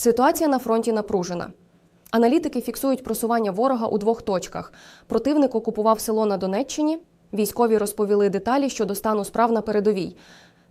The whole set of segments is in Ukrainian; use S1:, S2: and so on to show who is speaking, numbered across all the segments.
S1: Ситуація на фронті напружена. Аналітики фіксують просування ворога у двох точках. Противник окупував село на Донеччині. Військові розповіли деталі щодо стану справ на передовій.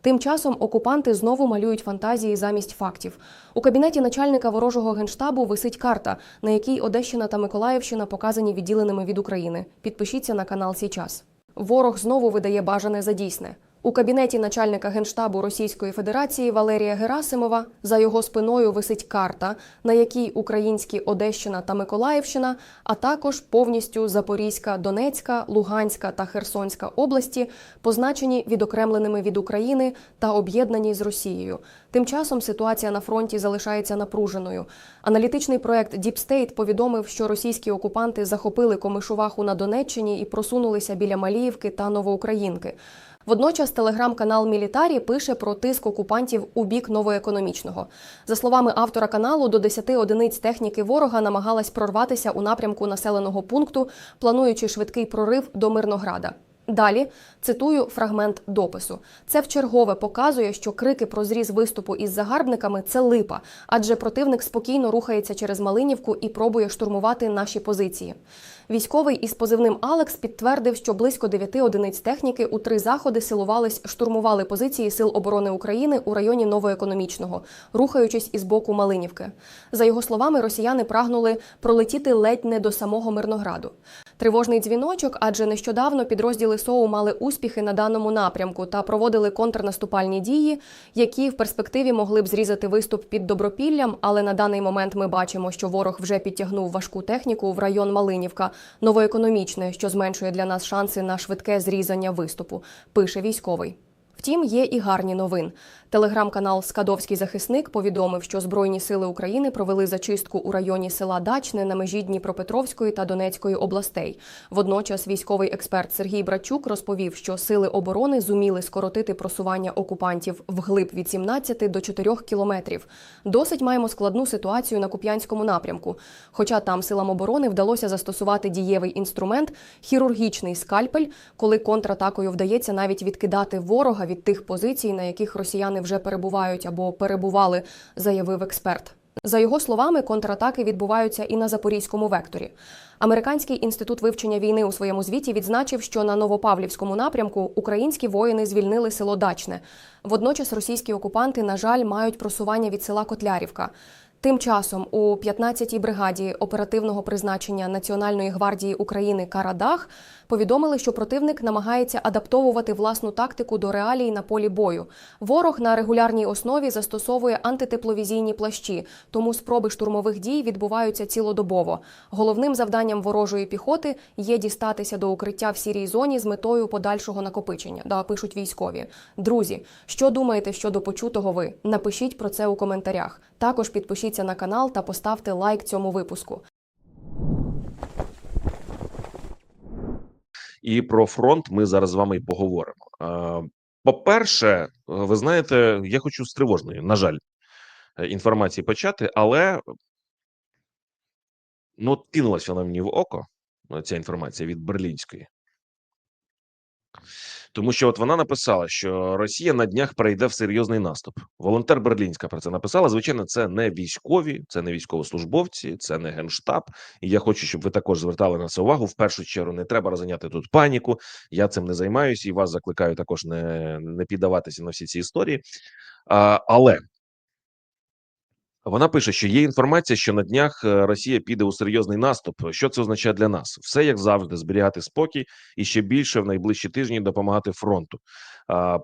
S1: Тим часом окупанти знову малюють фантазії замість фактів. У кабінеті начальника ворожого генштабу висить карта, на якій Одещина та Миколаївщина показані відділеними від України. Підпишіться на канал Січас. Ворог знову видає бажане за дійсне. У кабінеті начальника генштабу Російської Федерації Валерія Герасимова за його спиною висить карта, на якій українські Одещина та Миколаївщина, а також повністю Запорізька, Донецька, Луганська та Херсонська області позначені відокремленими від України та об'єднані з Росією. Тим часом ситуація на фронті залишається напруженою. Аналітичний проект State повідомив, що російські окупанти захопили Комишуваху на Донеччині і просунулися біля Маліївки та Новоукраїнки. Водночас телеграм-канал Мілітарі пише про тиск окупантів у бік новоекономічного. За словами автора каналу, до 10 одиниць техніки ворога намагалась прорватися у напрямку населеного пункту, плануючи швидкий прорив до Мирнограда. Далі цитую фрагмент допису. Це вчергове показує, що крики про зріз виступу із загарбниками це липа, адже противник спокійно рухається через Малинівку і пробує штурмувати наші позиції. Військовий із позивним Алекс підтвердив, що близько 9 одиниць техніки у три заходи силувались, штурмували позиції Сил оборони України у районі Новоекономічного, рухаючись із боку Малинівки. За його словами, росіяни прагнули пролетіти ледь не до самого Мирнограду. Тривожний дзвіночок, адже нещодавно підрозділи СОУ мали успіхи на даному напрямку та проводили контрнаступальні дії, які в перспективі могли б зрізати виступ під Добропіллям. Але на даний момент ми бачимо, що ворог вже підтягнув важку техніку в район Малинівка, новоекономічне, що зменшує для нас шанси на швидке зрізання виступу. Пише військовий. Втім, є і гарні новин. Телеграм-канал Скадовський захисник повідомив, що Збройні сили України провели зачистку у районі села Дачне на межі Дніпропетровської та Донецької областей. Водночас військовий експерт Сергій Брачук розповів, що сили оборони зуміли скоротити просування окупантів вглиб від 17 до 4 кілометрів. Досить маємо складну ситуацію на Куп'янському напрямку. Хоча там силам оборони вдалося застосувати дієвий інструмент хірургічний скальпель, коли контратакою вдається навіть відкидати ворога від тих позицій, на яких росіяни вже перебувають або перебували, заявив експерт. За його словами, контратаки відбуваються і на запорізькому векторі. Американський інститут вивчення війни у своєму звіті відзначив, що на Новопавлівському напрямку українські воїни звільнили село Дачне. Водночас російські окупанти, на жаль, мають просування від села Котлярівка. Тим часом у 15-й бригаді оперативного призначення Національної гвардії України Карадах повідомили, що противник намагається адаптовувати власну тактику до реалій на полі бою. Ворог на регулярній основі застосовує антитепловізійні плащі, тому спроби штурмових дій відбуваються цілодобово. Головним завданням ворожої піхоти є дістатися до укриття в сірій зоні з метою подальшого накопичення. Да, пишуть військові. Друзі, що думаєте щодо почутого ви? Напишіть про це у коментарях. Також підпишіться на канал та поставте лайк цьому випуску.
S2: І про фронт ми зараз з вами і поговоримо. Е, По-перше, ви знаєте, я хочу з тривожної, на жаль, е, інформації почати, але ну, от кинулась вона мені в око, е, ця інформація від Берлінської. Тому що от вона написала, що Росія на днях перейде в серйозний наступ. Волонтер Берлінська про це написала. Звичайно, це не військові, це не військовослужбовці, це не генштаб. І я хочу, щоб ви також звертали на це увагу. В першу чергу не треба розганяти тут паніку. Я цим не займаюся і вас закликаю також не, не піддаватися на всі ці історії. А, але вона пише, що є інформація, що на днях е, Росія піде у серйозний наступ. Що це означає для нас? Все як завжди, зберігати спокій і ще більше в найближчі тижні допомагати фронту,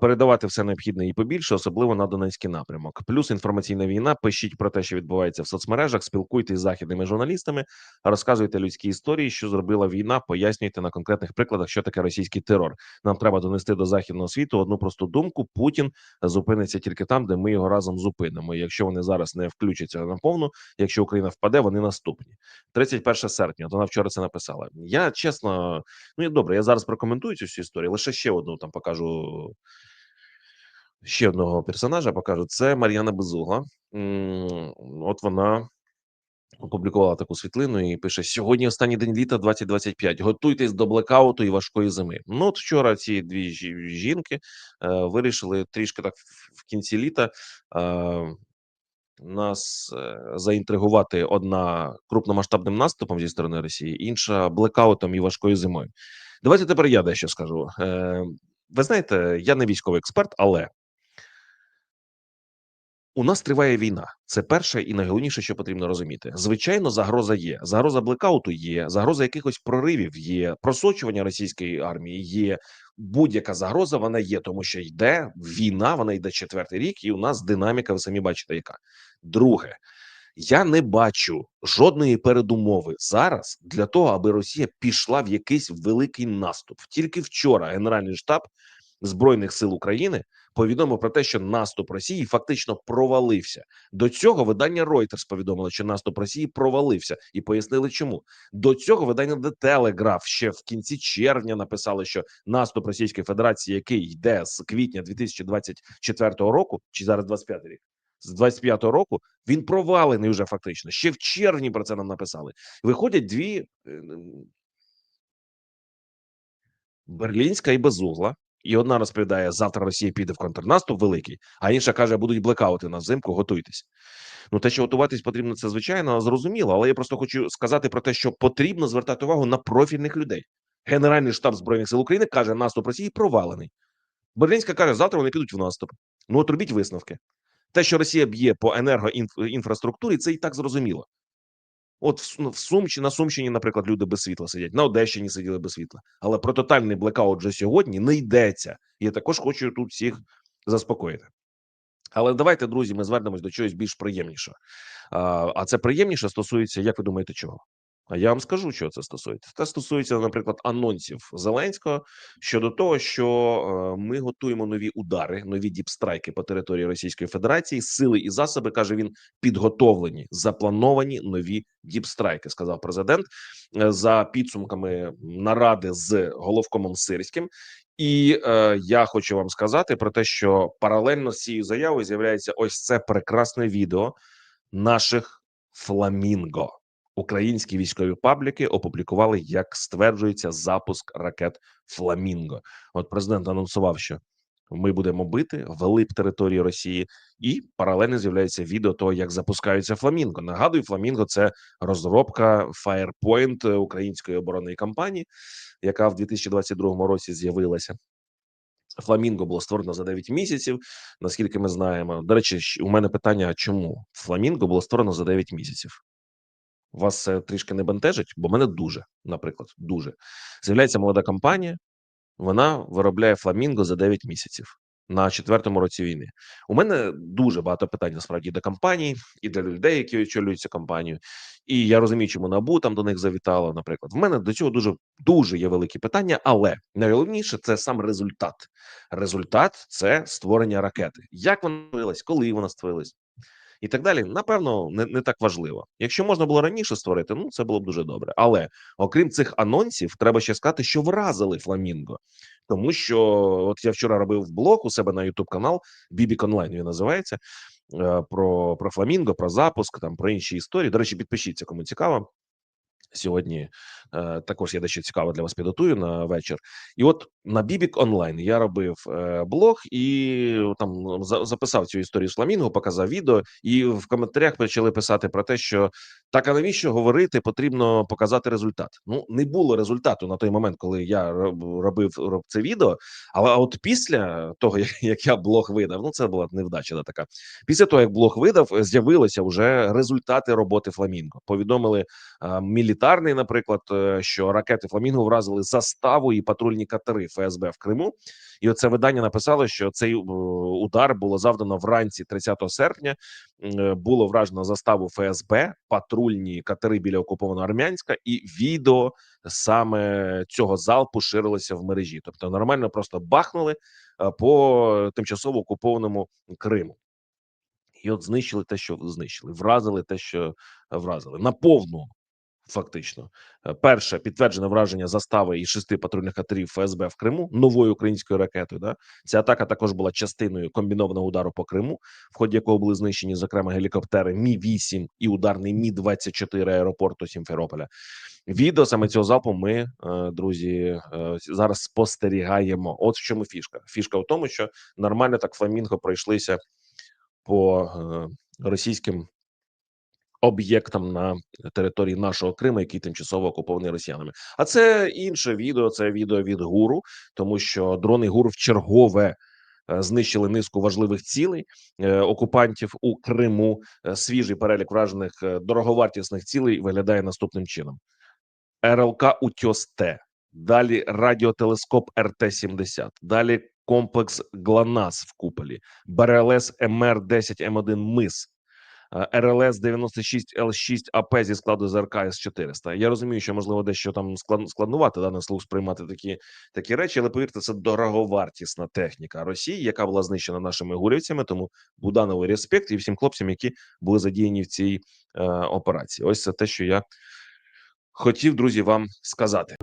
S2: передавати все необхідне і побільше, особливо на Донецький напрямок. Плюс інформаційна війна. Пишіть про те, що відбувається в соцмережах, спілкуйтесь з західними журналістами, розказуйте людські історії, що зробила війна. Пояснюйте на конкретних прикладах, що таке російський терор. Нам треба донести до західного світу одну просту думку: Путін зупиниться тільки там, де ми його разом зупинимо. І якщо вони зараз не включаться наповну, якщо Україна впаде, вони наступні. 31 серпня. От вона вчора це написала. Я чесно, ну і добре, я зараз прокоментую цю всю історію. Лише ще одну там покажу. Ще одного персонажа покажу. Це Мар'яна Безугла. От вона опублікувала таку світлину і пише: сьогодні останній день літа 2025. Готуйтесь до блекауту і важкої зими. Ну, от вчора ці дві жінки е, вирішили трішки так в кінці літа. Е, нас е, заінтригувати одна крупномасштабним наступом зі сторони Росії, інша блекаутом і важкою зимою. Давайте тепер я дещо скажу. Е, ви знаєте, я не військовий експерт, але у нас триває війна. Це перше і найголовніше, що потрібно розуміти. Звичайно, загроза є. Загроза блекауту є, загроза якихось проривів є, просочування російської армії є. Будь-яка загроза вона є, тому що йде війна, вона йде четвертий рік, і у нас динаміка, ви самі бачите, яка друге. Я не бачу жодної передумови зараз для того, аби Росія пішла в якийсь великий наступ. Тільки вчора Генеральний штаб збройних сил України повідомив про те, що наступ Росії фактично провалився. До цього видання Reuters повідомило, що наступ Росії провалився, і пояснили, чому до цього видання The Telegraph ще в кінці червня написали, що наступ Російської Федерації, який йде з квітня 2024 року, чи зараз 25 рік. З 25-го року він провалений вже фактично. Ще в червні про це нам написали. Виходять дві е, Берлінська і Безугла. І одна розповідає: завтра Росія піде в контрнаступ великий, а інша каже, будуть блекаути на взимку, готуйтесь. Ну, те, що готуватись потрібно, це звичайно зрозуміло, але я просто хочу сказати про те, що потрібно звертати увагу на профільних людей. Генеральний штаб збройних сил України каже, наступ Росії провалений. Берлінська каже, завтра вони підуть в наступ. Ну, от робіть висновки. Те, що Росія б'є по енергоінфраструктурі, це і так зрозуміло. От в, Су- в Сумщині, на Сумщині, наприклад, люди без світла сидять, на Одещині сиділи без світла. Але про тотальний блекаут вже сьогодні не йдеться. Я також хочу тут всіх заспокоїти. Але давайте, друзі, ми звернемось до чогось більш приємнішого. А це приємніше стосується, як ви думаєте, чого? А я вам скажу, що це стосується. Це стосується, наприклад, анонсів Зеленського щодо того, що е, ми готуємо нові удари, нові діпстрайки по території Російської Федерації. Сили і засоби каже він підготовлені, заплановані нові діпстрайки. Сказав президент е, за підсумками наради з головкомом Сирським. І е, я хочу вам сказати про те, що паралельно з цією заявою з'являється ось це прекрасне відео наших фламінго. Українські військові пабліки опублікували, як стверджується, запуск ракет Фламінго. От президент анонсував, що ми будемо бити вглиб території Росії, і паралельно з'являється відео того, як запускаються Фламінго. Нагадую, Фламінго це розробка Firepoint української оборонної компанії, яка в 2022 році з'явилася. Фламінго було створено за 9 місяців, наскільки ми знаємо. До речі, у мене питання: чому Фламінго було створено за 9 місяців? Вас це трішки не бентежить, бо мене дуже, наприклад, дуже з'являється молода компанія, вона виробляє фламінго за 9 місяців на четвертому році війни. У мене дуже багато питань насправді до компанії і для людей, які очолюють цю компанію. І я розумію, чому набу там до них завітало. Наприклад, в мене до цього дуже дуже є великі питання, але найголовніше це сам результат. Результат це створення ракети. Як вона створилась, коли вона створилась, і так далі. Напевно, не, не так важливо. Якщо можна було раніше створити, ну це було б дуже добре. Але окрім цих анонсів, треба ще сказати, що вразили Фламінго. Тому що от я вчора робив блог у себе на YouTube канал Бібік Онлайн. Він називається е, про, про Фламінго, про запуск, там про інші історії. До речі, підпишіться, кому цікаво. Сьогодні е, також я дещо цікаво для вас підготую на вечір. І от на Бібік онлайн я робив е, блог і там за, записав цю історію з Фламінго, показав відео, і в коментарях почали писати про те, що так, а навіщо говорити, потрібно показати результат. Ну не було результату на той момент, коли я роб- робив, роб це відео. Але от після того, як, я блог видав, ну це була невдача да, така. Після того, як блог видав, з'явилися вже результати роботи Фламінго. Повідомили а, мілітарний, наприклад, е, що ракети Фламінго вразили заставу і патрульні катери ФСБ в Криму. І оце видання написало, що цей е, удар було завдано вранці 30 серпня. Е, Було вражено заставу ФСБ, патрульні катери біля окупованого Армянська, і відео саме цього залпу ширилося в мережі. Тобто нормально просто бахнули по тимчасово окупованому Криму. І от знищили те, що знищили, вразили те, що вразили на повну. Фактично, Е, перше підтверджене враження застави і шести патрульних катерів ФСБ в Криму новою українською ракетою. Да ця атака також була частиною комбінованого удару по Криму, в ході якого були знищені зокрема гелікоптери Мі 8 і ударний Мі 24 аеропорту Сімферополя. Відео саме цього залпу ми, е, друзі, е, зараз спостерігаємо. От в чому фішка. Фішка в тому, що нормально так фламінго пройшлися по російським об'єктам на території нашого Криму, який тимчасово окупований росіянами. А це інше відео. Це відео від гуру, тому що дрони ГУР в чергове е, знищили низку важливих цілей е, окупантів у Криму. Е, Свіжий перелік вражених дороговартісних цілей виглядає наступним чином: РЛК Утьос Т, далі радіотелескоп РТ-70, далі комплекс ГЛОНАСС в куполі, БРЛС МР-10 М1 МИС, РЛС 96 Л6 АП зі складу ЗРК С-400. Я розумію, що можливо дещо там склад- складнувати да, на слух сприймати такі, такі речі, але повірте, це дороговартісна техніка Росії, яка була знищена нашими гурівцями. Тому Будановий респект і всім хлопцям, які були задіяні в цій е, операції. Ось це те, що я хотів, друзі, вам сказати.